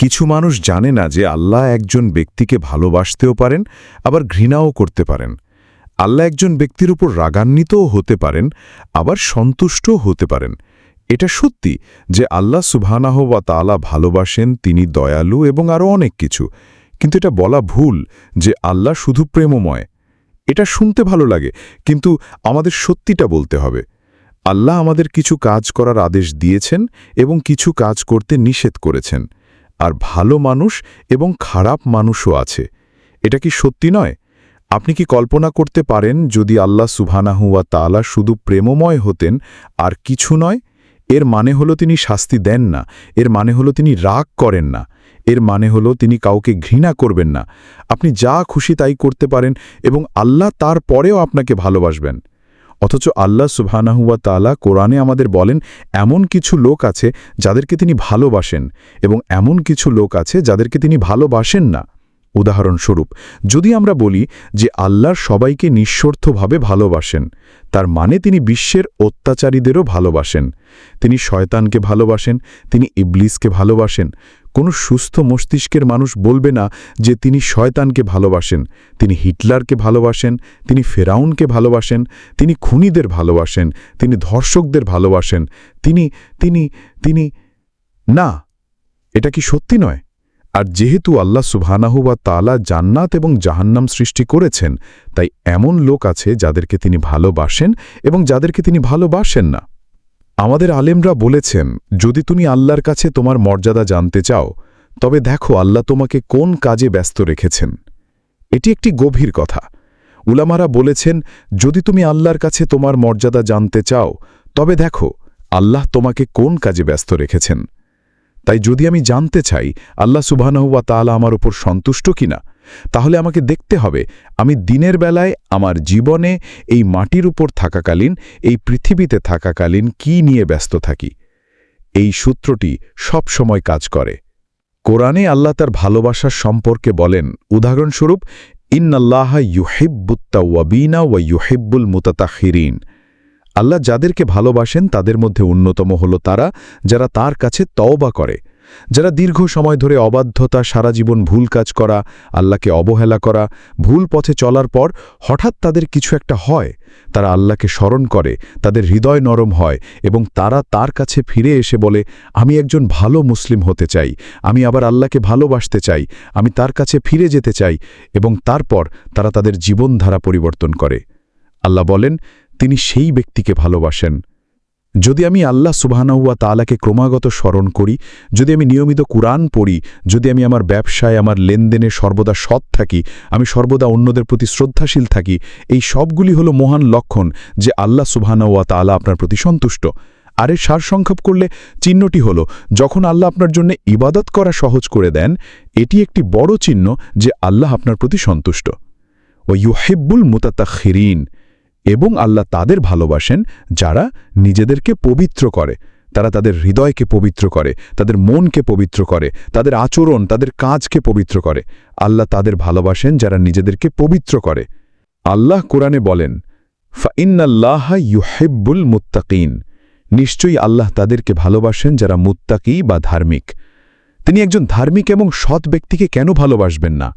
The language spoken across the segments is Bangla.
কিছু মানুষ জানে না যে আল্লাহ একজন ব্যক্তিকে ভালোবাসতেও পারেন, আবার ঘৃণাও করতে পারেন। আল্লাহ একজন ব্যক্তির উপর রাগান্বিতও হতে পারেন, আবার সন্তুষ্টও হতে পারেন। এটা সত্যি যে আল্লাহ সুবহানাহ বা তালা ভালোবাসেন, তিনি দয়ালু এবং আরও অনেক কিছু। কিন্তু এটা বলা ভুল যে আল্লাহ শুধু প্রেমময়। এটা শুনতে ভালো লাগে, কিন্তু আমাদের সত্যিটা বলতে হবে। আল্লাহ আমাদের কিছু কাজ করার আদেশ দিয়েছেন এবং কিছু কাজ করতে নিষেধ করেছেন। আর ভালো মানুষ এবং খারাপ মানুষও আছে। এটা কি সত্যি নয়? আপনি কি কল্পনা করতে পারেন যদি আল্লাহ সুবহানাহুয়া তাআলা শুধু প্রেমময় হতেন, আর কিছু নয়? এর মানে হলো তিনি শাস্তি দেন না, এর মানে হলো তিনি রাগ করেন না, এর মানে হলো তিনি কাউকে ঘৃণা করবেন না। আপনি যা খুশি তাই করতে পারেন এবং আল্লাহ তার পরেও আপনাকে ভালোবাসবেন। অথচ আল্লাহ সুবহানাহুয়া তাআলা কোরআনে আমাদের বলেন, এমন কিছু লোক আছে যাদেরকে তিনি ভালোবাসেন এবং এমন কিছু লোক আছে যাদেরকে তিনি ভালোবাসেন না। উদাহরণস্বরূপ, যদি আমরা বলি যে আল্লাহর সবাইকে নিঃস্বার্থভাবে ভালোবাসেন, তার মানে তিনি বিশ্বের অত্যাচারীদেরও ভালোবাসেন। তিনি শয়তানকে ভালোবাসেন, তিনি ইবলিসকে ভালোবাসেন কোনো সুস্থ মস্তিষ্কের মানুষ বলবে না যে তিনি শয়তানকে ভালোবাসেন, তিনি হিটলারকে ভালোবাসেন, তিনি ফেরাউনকে ভালোবাসেন, তিনি খুনিদের ভালোবাসেন, তিনি ধর্ষকদের ভালোবাসেন, তিনি তিনি তিনি, না, এটা কি সত্যি নয়? আর যেহেতু আল্লাহ সুবহানাহু বা তালা জান্নাত এবং জাহান্নাম সৃষ্টি করেছেন, তাই এমন লোক আছে যাদেরকে তিনি ভালোবাসেন এবং যাদেরকে তিনি ভালোবাসেন না। আমাদের আলেমরা বলেছেন, যদি তুমি আল্লাহর কাছে তোমার মর্যাদা জানতে চাও, তবে দেখো আল্লাহ তোমাকে কোন কাজে ব্যস্ত রেখেছেন। এটি একটি গভীর কথা। উলামারা বলেছেন, যদি তুমি আল্লাহর কাছে তোমার মর্যাদা জানতে চাও, তবে দেখো আল্লাহ তোমাকে কোন কাজে ব্যস্ত রেখেছেন। তাই যদি আমি জানতে চাই আল্লাহ সুবহানাহুয়া তালা আমার উপর সন্তুষ্ট কিনা, তাহলে আমাকে দেখতে হবে আমি দিনের বেলায় আমার জীবনে এই মাটির উপর থাকাকালীন, এই পৃথিবীতে থাকাকালীন কি নিয়ে ব্যস্ত থাকি। এই সূত্রটি সব সময় কাজ করে। কোরআনে আল্লাহ তার ভালোবাসার সম্পর্কে বলেন, উদাহরণস্বরূপ, ইন্নাল্লাহা ইউহিব্বুত্তাওয়াবিনা ওয়া ইউহিব্বুল মুতাতাখিরিন। আল্লাহ যাদেরকে ভালোবাসেন, তাদের মধ্যে অন্যতম হল তারা যারা তার কাছে তওবা করে। যারা দীর্ঘ সময় ধরে অবাধ্যতা, সারা জীবন ভুল কাজ করা, আল্লাহকে অবহেলা করা, ভুল পথে চলার পর হঠাৎ তাদের কিছু একটা হয়, তারা আল্লাহকে স্মরণ করে, তাদের হৃদয় নরম হয় এবং তারা তার কাছে ফিরে এসে বলে, আমি একজন ভালো মুসলিম হতে চাই, আমি আবার আল্লাহকে ভালোবাসতে চাই, আমি তার কাছে ফিরে যেতে চাই, এবং তারপর তারা তাদের জীবনধারা পরিবর্তন করে। আল্লাহ বলেন তিনি সেই ব্যক্তিকে ভালোবাসেন। যদি আমি আল্লাহ সুবাহানাউয়া তালাকে ক্রমাগত স্মরণ করি, যদি আমি নিয়মিত কুরআন পড়ি, যদি আমি আমার ব্যবসায়, আমার লেনদেনে সর্বদা সৎ থাকি, আমি সর্বদা অন্যদের প্রতি শ্রদ্ধাশীল থাকি, এই সবগুলি হলো মহান লক্ষণ যে আল্লাহ সুবাহানাউয়া তালা আপনার প্রতি সন্তুষ্ট। আর সারসংক্ষেপ করলে চিহ্নটি হল, যখন আল্লাহ আপনার জন্য ইবাদত করা সহজ করে দেন, এটি একটি বড় চিহ্ন যে আল্লাহ আপনার প্রতি সন্তুষ্ট। ও ইউহেব্বুল মুতাতাখিরিন এবং আল্লাহ তাদের ভালোবাসেন যারা নিজেদেরকে পবিত্র করে। তারা তাদের হৃদয়কে পবিত্র করে, তাদের মনকে পবিত্র করে, তাদের আচরণ, তাদের কাজকে পবিত্র করে। আল্লাহ তাদের ভালোবাসেন যারা নিজেদেরকে পবিত্র করে। আল্লাহ কোরআনে বলেন, ফাইন্নাল্লাহ ইউহেব্বুল মুত্তাকিন। নিশ্চয়ই আল্লাহ তাদেরকে ভালোবাসেন যারা মুত্তাকি বা ধার্মিক। তিনি একজন ধার্মিক এবং সৎ ব্যক্তিকে কেন ভালোবাসবেন না?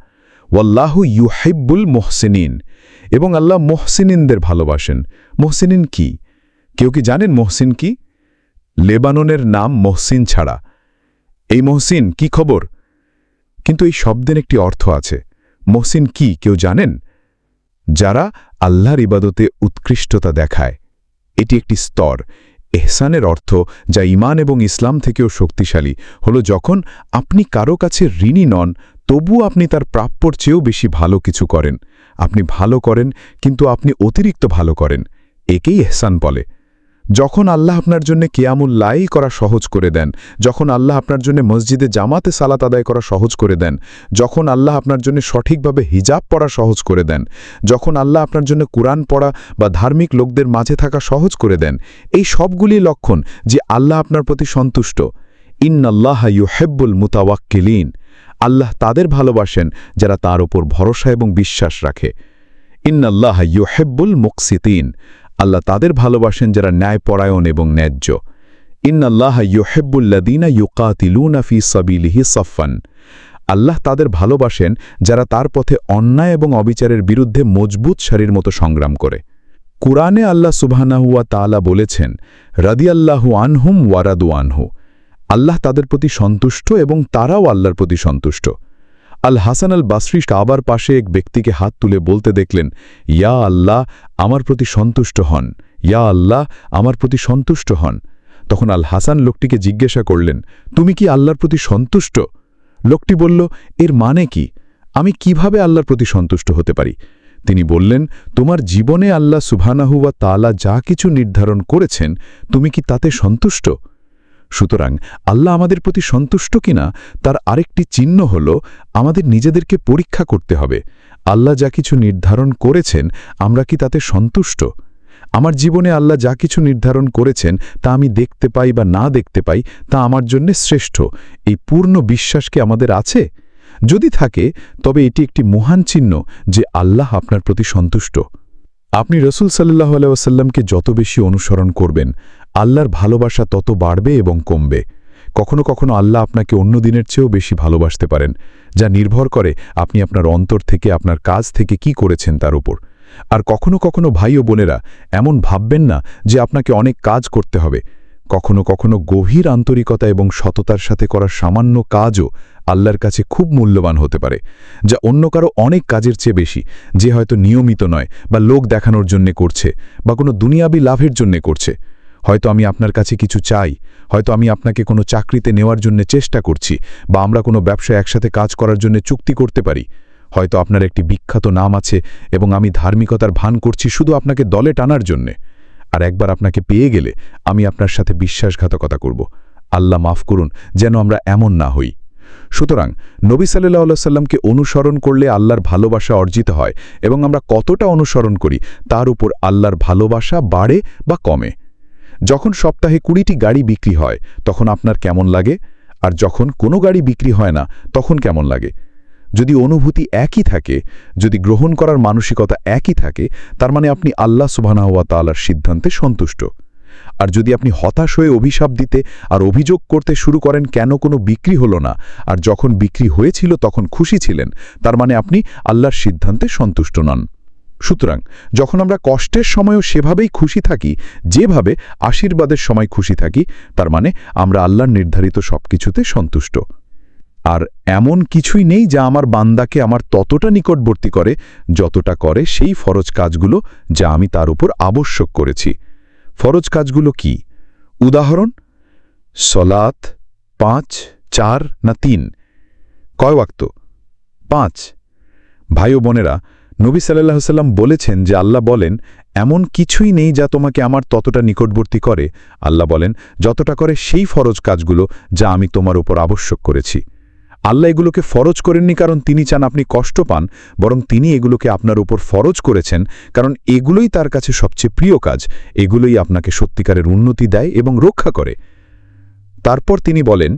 ওয়াল্লাহু ইউহেব্বুল মোহসিনিন। এবং আল্লাহ মোহসিনিনদের ভালোবাসেন। মোহসিনিন কি? কেউ কি জানেন মোহসিন কি? লেবাননের নাম মহসিন ছাড়া। এই মহসিন কি খবর? কিন্তু এই শব্দের একটি অর্থ আছে। মহসিন কি, কেউ জানেন? যারা আল্লাহর ইবাদতে উৎকৃষ্টতা দেখায়। এটি একটি স্তর। এহসানের অর্থ যা ইমান এবং ইসলাম থেকেও শক্তিশালী। হল যখন আপনি কারও কাছে ঋণী নন, তবুও আপনি তার প্রাপ্যর চেয়েও বেশি ভালো কিছু করেন। আপনি ভালো করেন, কিন্তু আপনি অতিরিক্ত ভালো করেন। একেই এহসান বলে। যখন আল্লাহ আপনার জন্য কেয়ামুল্লাই করা সহজ করে দেন, যখন আল্লাহ আপনার জন্য মসজিদে জামাতে সালাত আদায় করা সহজ করে দেন, যখন আল্লাহ আপনার জন্য সঠিকভাবে হিজাব পড়া সহজ করে দেন, যখন আল্লাহ আপনার জন্য কোরআন পড়া বা ধার্মিক লোকদের মাঝে থাকা সহজ করে দেন, এই সবগুলি লক্ষণ যে আল্লাহ আপনার প্রতি সন্তুষ্ট। ইন্নাল্লাহ ইউহেব্বুল মুতাওয়াক্কিলিন। আল্লাহ তাদের ভালোবাসেন যারা তার ওপর ভরসা এবং বিশ্বাস রাখে। ইন্নাল্লাহ ইউহেব্বুল মুকসিতিন। আল্লাহ তাদের ভালোবাসেন যারা ন্যায়পরায়ণ এবং ন্যায্য। ইন্নাল্লাহ ইউহেব্বুল্লাদিনা ইউকাতিলুনা ফি সাবিলিহি সফান আল্লাহ তাদের ভালোবাসেন যারা তার পথে অন্যায় এবং অবিচারের বিরুদ্ধে মজবুত সারির মতো সংগ্রাম করে। কুরআনে আল্লাহ সুবহানাহুয়া তাআলা বলেছেন, রাদিয়াল্লাহু আনহুম ওয়ারাদু আনহু। আল্লাহ তাদের প্রতি সন্তুষ্ট এবং তারাও আল্লাহর প্রতি সন্তুষ্ট। আল হাসান আল বাসরি কাবার পাশে এক ব্যক্তিকে হাত তুলে বলতে দেখলেন, ইয়া আল্লাহ, আমার প্রতি সন্তুষ্ট হন। ইয়া আল্লাহ, আমার প্রতি সন্তুষ্ট হন। তখন আল হাসান লোকটিকে জিজ্ঞাসা করলেন, তুমি কি আল্লাহর প্রতি সন্তুষ্ট? লোকটি বলল, এর মানে কি? আমি কীভাবে আল্লাহর প্রতি সন্তুষ্ট হতে পারি? তিনি বললেন, তোমার জীবনে আল্লাহ সুবহানাহুয়া তালা যা কিছু নির্ধারণ করেছেন, তুমি কি তাতে সন্তুষ্ট? সুতরাং আল্লাহ আমাদের প্রতি সন্তুষ্ট কিনা তার আরেকটি চিহ্ন হল আমাদের নিজেদেরকে পরীক্ষা করতে হবে। আল্লাহ যা কিছু নির্ধারণ করেছেন, আমরা কি তাতে সন্তুষ্ট? আমার জীবনে আল্লাহ যা কিছু নির্ধারণ করেছেন, তা আমি দেখতে পাই বা না দেখতে পাই, তা আমার জন্য শ্রেষ্ঠ। এই পূর্ণ বিশ্বাস কি আমাদের আছে? যদি থাকে, তবে এটি একটি মহান চিহ্ন যে আল্লাহ আপনার প্রতি সন্তুষ্ট। আপনি রসুল সাল্লাহ আলাইসাল্লামকে যত বেশি অনুসরণ করবেন আল্লাহর ভালোবাসা তত বাড়বে এবং কমবে। কখনো কখনো আল্লাহ আপনাকে অন্য দিনের চেয়েও বেশি ভালোবাসতে পারেন, যা নির্ভর করে আপনি আপনার অন্তর থেকে, আপনার কাজ থেকে কি করেছেন তার উপর। আর কখনো কখনো ভাই ও বোনেরা এমন ভাববেন না যে আপনাকে অনেক কাজ করতে হবে। কখনো কখনো গভীর আন্তরিকতা এবং সততার সাথে করা সামান্য কাজও আল্লাহর কাছে খুব মূল্যবান হতে পারে, যা অন্য কারও অনেক কাজের চেয়ে বেশি, যে হয়তো নিয়মিত নয় বা লোক দেখানোর জন্যে করছে বা কোনো দুনিয়াবি লাভের জন্যে করছে। হয়তো আমি আপনার কাছে কিছু চাই, হয়তো আমি আপনাকে কোনো চাকরিতে নেওয়ার জন্য চেষ্টা করছি, বা আমরা কোনো ব্যবসায় একসাথে কাজ করার জন্য চুক্তি করতে পারি। হয়তো আপনার একটি বিখ্যাত নাম আছে, এবং আমি ধার্মিকতার ভান করছি শুধু আপনাকে দলে টানার জন্যে। আর একবার আপনাকে পেয়ে গেলে আমি আপনার সাথে বিশ্বাসঘাতকতা করব। আল্লাহ মাফ করুন, যেন আমরা এমন না হই। সুতরাং নবী সাল্লাহ সাল্লামকে অনুসরণ করলে আল্লাহর ভালোবাসা অর্জিত হয়, এবং আমরা কতটা অনুসরণ করি, তার উপর আল্লাহর ভালোবাসা বাড়ে বা কমে। যখন সপ্তাহে কুড়িটি গাড়ি বিক্রি হয়, তখন আপনার কেমন লাগে? আর যখন কোনো গাড়ি বিক্রি হয় না, তখন কেমন লাগে? যদি অনুভূতি একই থাকে, যদি গ্রহণ করার মানসিকতা একই থাকে, তার মানে আপনি আল্লাহ সুবাহানাহুয়া তাল্লার সিদ্ধান্তে সন্তুষ্ট। আর যদি আপনি হতাশ হয়ে অভিশাপ দিতে আর অভিযোগ করতে শুরু করেন, কেন কোনো বিক্রি হলো না? আর যখন বিক্রি হয়েছিল, তখন খুশি ছিলেন, তার মানে আপনি আল্লাহর সিদ্ধান্তে সন্তুষ্ট নন। সুতরাং যখন আমরা কষ্টের সময়ও সেভাবেই খুশি থাকি, যেভাবে আশীর্বাদের সময় খুশি থাকি, তার মানে আমরা আল্লাহর নির্ধারিত সব কিছুতে সন্তুষ্ট। আর এমন কিছুই নেই যা আমার বান্দাকে আমার ততটা নিকটবর্তী করে, যতটা করে সেই ফরজ কাজগুলো যা আমি তার উপর আবশ্যক করেছি। ফরজ কাজগুলো কি? উদাহরণ সলাত পাঁচ, চার না তিন। কয় ওয়াক্ত? পাঁচ। ভাই বোনেরা নবী সাল্লাহ সাল্লাম বলেছেন যে আল্লাহ বলেন, এমন কিছুই নেই যা তোমাকে আমার ততটা নিকটবর্তী করে। আল্লাহ বলেন, যতটা করে সেই ফরজ কাজগুলো যা আমি তোমার উপর আবশ্যক করেছি। আল্লাহ এগুলোকে ফরজ করেননি কারণ তিনি চান আপনি কষ্ট পান, বরং তিনি এগুলোকে আপনার উপর ফরজ করেছেন কারণ এগুলোই তার কাছে সবচেয়ে প্রিয় কাজ, এগুলোই আপনাকে সত্যিকারের উন্নতি দেয় এবং রক্ষা করে। তারপর তিনি বলেন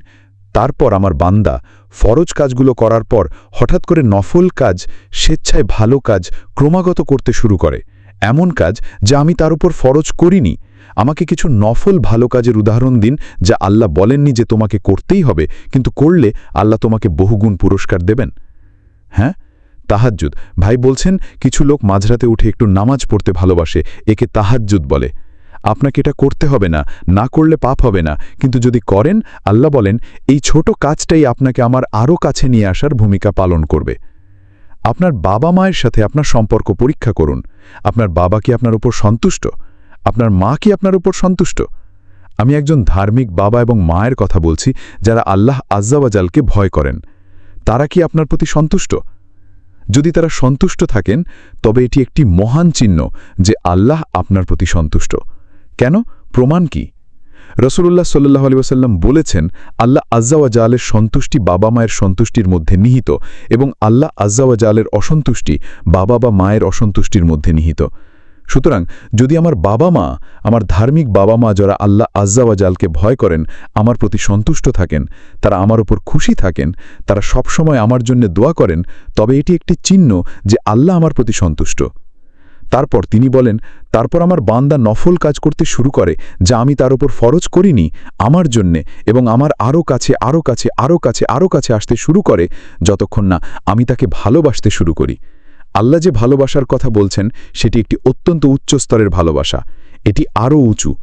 তারপর আমার বান্দা ফরজ কাজগুলো করার পর হঠাৎ করে নফল কাজ, স্বেচ্ছায় ভালো কাজ ক্রমাগত করতে শুরু করে। এমন কাজ যা আমি তার উপর ফরজ করিনি। আমাকে কিছু নফল ভালো কাজের উদাহরণ দিন যা আল্লাহ বলেননি যে তোমাকে করতেই হবে, কিন্তু করলে আল্লাহ তোমাকে বহুগুণ পুরস্কার দেবেন। হ্যাঁ? তাহাজ্জুদ। ভাই বলছেন, কিছু লোক মাঝরাতে উঠে একটু নামাজ পড়তে ভালোবাসে, একে তাহাজ্জুদ বলে। আপনাকে এটা করতে হবে না না করলে পাপ হবে না। কিন্তু যদি করেন, আল্লাহ বলেন, এই ছোট কাজটাই আপনাকে আমার আরও কাছে নিয়ে আসার ভূমিকা পালন করবে। আপনার বাবা মায়ের সাথে আপনার সম্পর্ক পরীক্ষা করুন। আপনার বাবা কি আপনার উপর সন্তুষ্ট? আপনার মা কি আপনার উপর সন্তুষ্ট? আমি একজন ধার্মিক বাবা এবং মায়ের কথা বলছি, যারা আল্লাহ আজ্জাওয়াজালকে ভয় করেন। তারা কি আপনার প্রতি সন্তুষ্ট? যদি তারা সন্তুষ্ট থাকেন, তবে এটি একটি মহান চিহ্ন যে আল্লাহ আপনার প্রতি সন্তুষ্ট। কেন? প্রমাণ কি? রসুল্লাহ সাল্লাহ আলী ওসাল্লাম বলেছেন, আল্লাহ আজ্জাওয়াজালের সন্তুষ্টি বাবা মায়ের সন্তুষ্টির মধ্যে নিহিত এবং আল্লাহ আজ্জাওয়াজালের অসন্তুষ্টি বাবা বা মায়ের অসন্তুষ্টির মধ্যে নিহিত। সুতরাং যদি আমার বাবা মা, আমার ধার্মিক বাবা মা যারা আল্লাহ আজ্জাওয়াজালকে ভয় করেন, আমার প্রতি সন্তুষ্ট থাকেন, তারা আমার উপর খুশি থাকেন, তারা সবসময় আমার জন্য দোয়া করেন, তবে এটি একটি চিহ্ন যে আল্লাহ আমার প্রতি সন্তুষ্ট। তারপর তিনি বলেন, তারপর আমার বান্দা নফল কাজ করতে শুরু করে, যা আমি তার উপর ফরজ করিনি, আমার জন্যে এবং আমার আরও কাছে আরও কাছে আরও কাছে আরও কাছে আসতে শুরু করে, যতক্ষণ না আমি তাকে ভালোবাসতে শুরু করি। আল্লাহ যে ভালোবাসার কথা বলছেন, সেটি একটি অত্যন্ত উচ্চ স্তরের ভালোবাসা, এটি আরও উঁচু।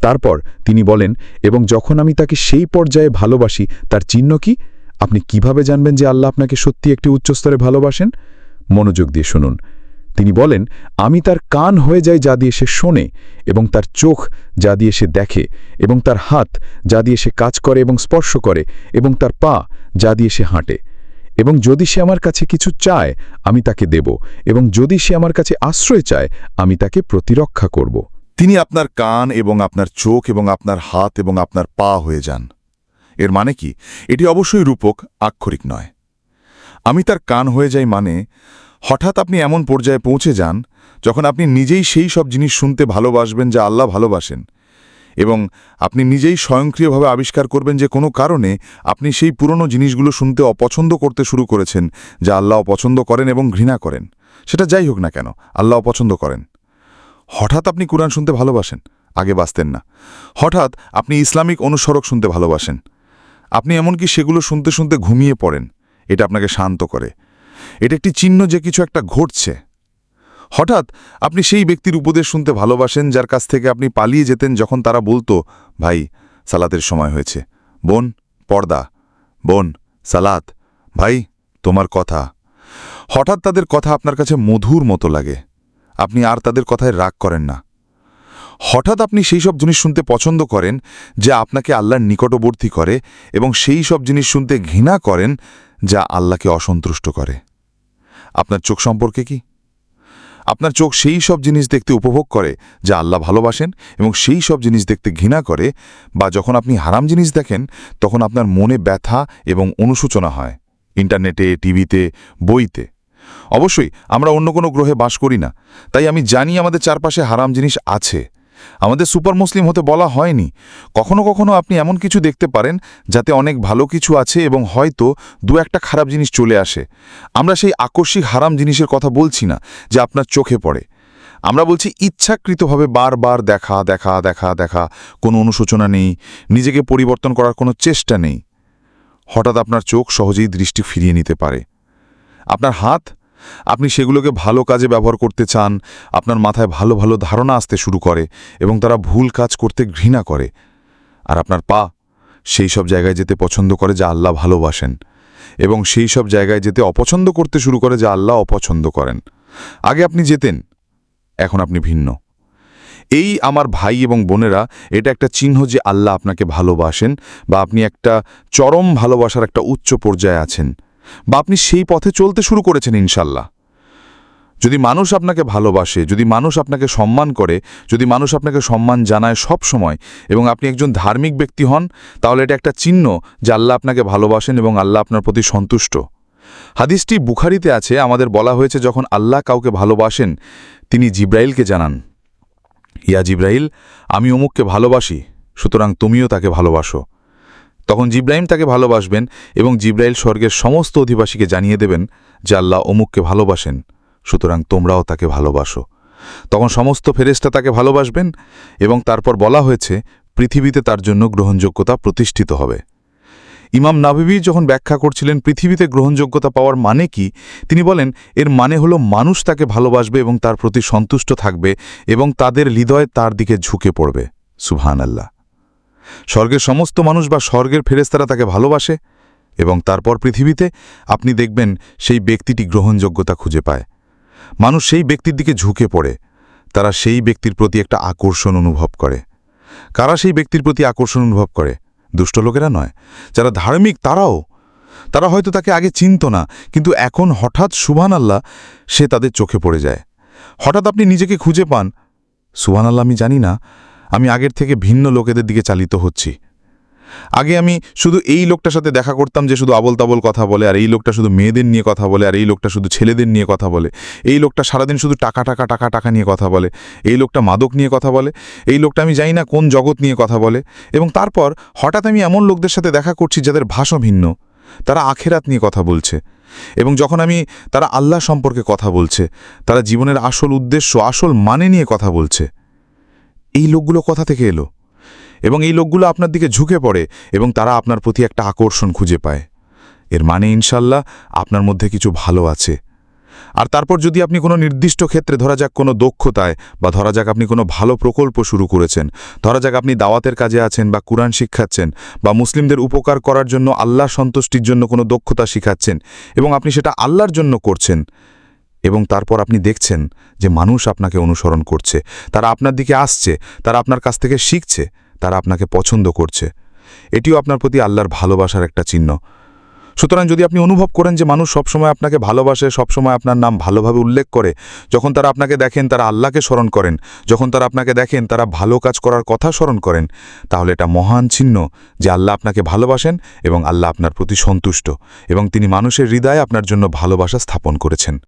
তারপর তিনি বলেন, এবং যখন আমি তাকে সেই পর্যায়ে ভালোবাসি, তার চিহ্ন কি? আপনি কীভাবে জানবেন যে আল্লাহ আপনাকে সত্যি একটি উচ্চস্তরে ভালোবাসেন? মনোযোগ দিয়ে শুনুন। তিনি বলেন, আমি তার কান হয়ে যাই যা দিয়ে সে শোনে এবং তার চোখ যা দিয়ে সে দেখে এবং তার হাত যা দিয়ে সে কাজ করে এবং স্পর্শ করে এবং তার পা যা দিয়ে সে হাঁটে। এবং যদি সে আমার কাছে কিছু চায়, আমি তাকে দেব এবং যদি সে আমার কাছে আশ্রয় চায়, আমি তাকে প্রতিরক্ষা করব। তিনি আপনার কান এবং আপনার চোখ এবং আপনার হাত এবং আপনার পা হয়ে যান। এর মানে কি? এটি অবশ্যই রূপক, আক্ষরিক নয়। আমি তার কান হয়ে যাই মানে হঠাৎ আপনি এমন পর্যায়ে পৌঁছে যান যখন আপনি নিজেই সেই সব জিনিস শুনতে ভালোবাসবেন যা আল্লাহ ভালোবাসেন এবং আপনি নিজেই স্বয়ংক্রিয়ভাবে আবিষ্কার করবেন যে কোনো কারণে আপনি সেই পুরনো জিনিসগুলো শুনতে অপছন্দ করতে শুরু করেছেন যা আল্লাহ অপছন্দ করেন এবং ঘৃণা করেন। সেটা যাই হোক না কেন, আল্লাহ অপছন্দ করেন। হঠাৎ আপনি কোরআন শুনতে ভালোবাসেন? আগে বাঁচতেন না। হঠাৎ আপনি ইসলামিক অনুসরক শুনতে ভালোবাসেন। আপনি এমনকি সেগুলো শুনতে শুনতে ঘুমিয়ে পড়েন। এটা আপনাকে শান্ত করে। এটা একটি চিহ্ন যে কিছু একটা ঘটছে। হঠাৎ আপনি সেই ব্যক্তির উপদেশ শুনতে ভালোবাসেন, যার কাছ থেকে আপনি পালিয়ে যেতেন যখন তারা বলতো, ভাই, সালাতের সময় হয়েছে। বোন, পর্দা। বোন, সালাত। ভাই, তোমার কথা। হঠাৎ তাদের কথা আপনার কাছে মধুর মতো লাগে। আপনি আর তাদের কথায় রাগ করেন না। হঠাৎ আপনি সেই সব জিনিস শুনতে পছন্দ করেন, যা আপনাকে আল্লাহর নিকটবর্তী করে এবং সেই সব জিনিস শুনতে ঘৃণা করেন, যা আল্লাহকে অসন্তুষ্ট করে। আপনার চোখ সম্পর্কে কি? আপনার চোখ সেই সব জিনিস দেখতে উপভোগ করে যা আল্লাহ ভালোবাসেন এবং সেই সব জিনিস দেখতে ঘৃণা করে বা যখন আপনি হারাম জিনিস দেখেন, তখন আপনার মনে ব্যথা এবং অনুশোচনা হয়, ইন্টারনেটে, টিভিতে, বইতে। অবশ্যই আমরা অন্য কোনো গ্রহে বাস করি না, তাই আমি জানি আমাদের চারপাশে হারাম জিনিস আছে। আমাদের সুপার মুসলিম হতে বলা হয়নি। কখনো কখনো আপনি এমন কিছু দেখতে পারেন, যাতে অনেক ভালো কিছু আছে এবং হয়তো দু একটা খারাপ জিনিস চলে আসে। আমরা সেই আকস্মিক হারাম জিনিসের কথা বলছি না, যে আপনার চোখে পড়ে। আমরা বলছি ইচ্ছাকৃতভাবে বারবার দেখা দেখা দেখা দেখা, কোনো অনুশোচনা নেই, নিজেকে পরিবর্তন করার কোনো চেষ্টা নেই। হঠাৎ আপনার চোখ সহজেই দৃষ্টি ফিরিয়ে নিতে পারে। আপনার হাত আপনি সেগুলোকে ভালো কাজে ব্যবহার করতে চান, আপনার মাথায় ভালো ভালো ধারণা আসতে শুরু করে এবং তারা ভুল কাজ করতে ঘৃণা করে। আর আপনার পা সেই সব জায়গায় যেতে পছন্দ করে যা আল্লাহ ভালোবাসেন এবং সেই সব জায়গায় যেতে অপছন্দ করতে শুরু করে যা আল্লাহ অপছন্দ করেন। আগে আপনি যেতেন, এখন আপনি ভিন্ন। এই আমার ভাই এবং বোনেরা, এটা একটা চিহ্ন যে আল্লাহ আপনাকে ভালোবাসেন বা আপনি একটা চরম ভালোবাসার একটা উচ্চ পর্যায়ে আছেন। বা আপনি সেই পথে চলতে শুরু করেছেন ইনশাল্লাহ। যদি মানুষ আপনাকে ভালোবাসে, যদি মানুষ আপনাকে সম্মান করে, যদি মানুষ আপনাকে সম্মান জানায় সব সময় এবং আপনি একজন ধার্মিক ব্যক্তি হন, তাহলে এটা একটা চিহ্ন যে আল্লাহ আপনাকে ভালোবাসেন এবং আল্লাহ আপনার প্রতি সন্তুষ্ট। হাদিসটি বুখারিতে আছে, আমাদের বলা হয়েছে যখন আল্লাহ কাউকে ভালোবাসেন, তিনি জিব্রাইলকে জানান, ইয়া জিব্রাইল, আমি অমুককে ভালোবাসি, সুতরাং তুমিও তাকে ভালোবাসো। তখন জিব্রাহিম তাকে ভালোবাসবেন এবং জিব্রাইল স্বর্গের সমস্ত অধিবাসীকে জানিয়ে দেবেন যে আল্লাহ অমুককে ভালোবাসেন, সুতরাং তোমরাও তাকে ভালোবাসো। তখন সমস্ত ফেরেস্তা তাকে ভালোবাসবেন এবং তারপর বলা হয়েছে, পৃথিবীতে তার জন্য গ্রহণযোগ্যতা প্রতিষ্ঠিত হবে। ইমাম নাবিবি যখন ব্যাখ্যা করছিলেন পৃথিবীতে গ্রহণযোগ্যতা পাওয়ার মানে কি, তিনি বলেন, এর মানে হলো মানুষ তাকে ভালোবাসবে এবং তার প্রতি সন্তুষ্ট থাকবে এবং তাদের হৃদয় তার দিকে ঝুঁকে পড়বে। সুবহান আল্লাহ স্বর্গের সমস্ত মানুষ বা স্বর্গের ফেরেস্তারা তাকে ভালোবাসে এবং তারপর পৃথিবীতে আপনি দেখবেন সেই ব্যক্তিটি গ্রহণযোগ্যতা খুঁজে পায়। মানুষ সেই ব্যক্তির দিকে ঝুঁকে পড়ে। তারা সেই ব্যক্তির প্রতি একটা আকর্ষণ অনুভব করে। কারা সেই ব্যক্তির প্রতি আকর্ষণ অনুভব করে? দুষ্ট লোকেরা নয়। যারা ধার্মিক, তারাও। তারা হয়তো তাকে আগে চিনত না, কিন্তু এখন হঠাৎ সুবহান আল্লাহ সে তাদের চোখে পড়ে যায়। হঠাৎ আপনি নিজেকে খুঁজে পান। সুবহান আল্লাহ আমি জানি না আমি আগের থেকে ভিন্ন লোকেদের দিকে চালিত হচ্ছি। আগে আমি শুধু এই লোকটার সাথে দেখা করতাম যে শুধু আবল তাবল কথা বলে, আর এই লোকটা শুধু মেয়েদের নিয়ে কথা বলে, আর এই লোকটা শুধু ছেলেদের নিয়ে কথা বলে। এই লোকটা সারাদিন শুধু টাকা টাকা টাকা টাকা নিয়ে কথা বলে। এই লোকটা মাদক নিয়ে কথা বলে। এই লোকটা আমি জানি না কোন জগৎ নিয়ে কথা বলে। এবং তারপর হঠাৎ আমি এমন লোকদের সাথে দেখা করছি যাদের ভাষা ভিন্ন। তারা আখেরাত নিয়ে কথা বলছে। এবং যখন আমি তারা আল্লাহ সম্পর্কে কথা বলছে, তারা জীবনের আসল উদ্দেশ্য, আসল মানে নিয়ে কথা বলছে। এই লোকগুলো কথা থেকে এলো? এবং এই লোকগুলো আপনার দিকে ঝুঁকে পড়ে এবং তারা আপনার প্রতি একটা আকর্ষণ খুঁজে পায়। এর মানে ইনশাল্লাহ আপনার মধ্যে কিছু ভালো আছে। আর তারপর যদি আপনি কোনো নির্দিষ্ট ক্ষেত্রে, ধরা যাক কোনো দক্ষতায়, বা ধরা যাক আপনি কোনো ভালো প্রকল্প শুরু করেছেন, ধরা যাক আপনি দাওয়াতের কাজে আছেন, বা কুরআন শিক্ষাচ্ছেন বা মুসলিমদের উপকার করার জন্য আল্লাহ সন্তুষ্টির জন্য কোনো দক্ষতা শিখাচ্ছেন, এবং আপনি সেটা আল্লাহর জন্য করছেন এবং তারপর আপনি দেখছেন যে মানুষ আপনাকে অনুসরণ করছে। তারা আপনার দিকে আসছে, তারা আপনার কাছ থেকে শিখছে, তারা আপনাকে পছন্দ করছে। এটিও আপনার প্রতি আল্লাহর ভালোবাসার একটা চিহ্ন। সুতরাং যদি আপনি অনুভব করেন যে মানুষ সবসময় আপনাকে ভালোবাসে, সবসময় আপনার নাম ভালোভাবে উল্লেখ করে, যখন তারা আপনাকে দেখেন, তারা আল্লাহকে স্মরণ করেন, যখন তারা আপনাকে দেখেন, তারা ভালো কাজ করার কথা স্মরণ করেন, তাহলে এটা মহান চিহ্ন যে আল্লাহ আপনাকে ভালোবাসেন এবং আল্লাহ আপনার প্রতি সন্তুষ্ট এবং তিনি মানুষের হৃদয়ে আপনার জন্য ভালোবাসা স্থাপন করেছেন।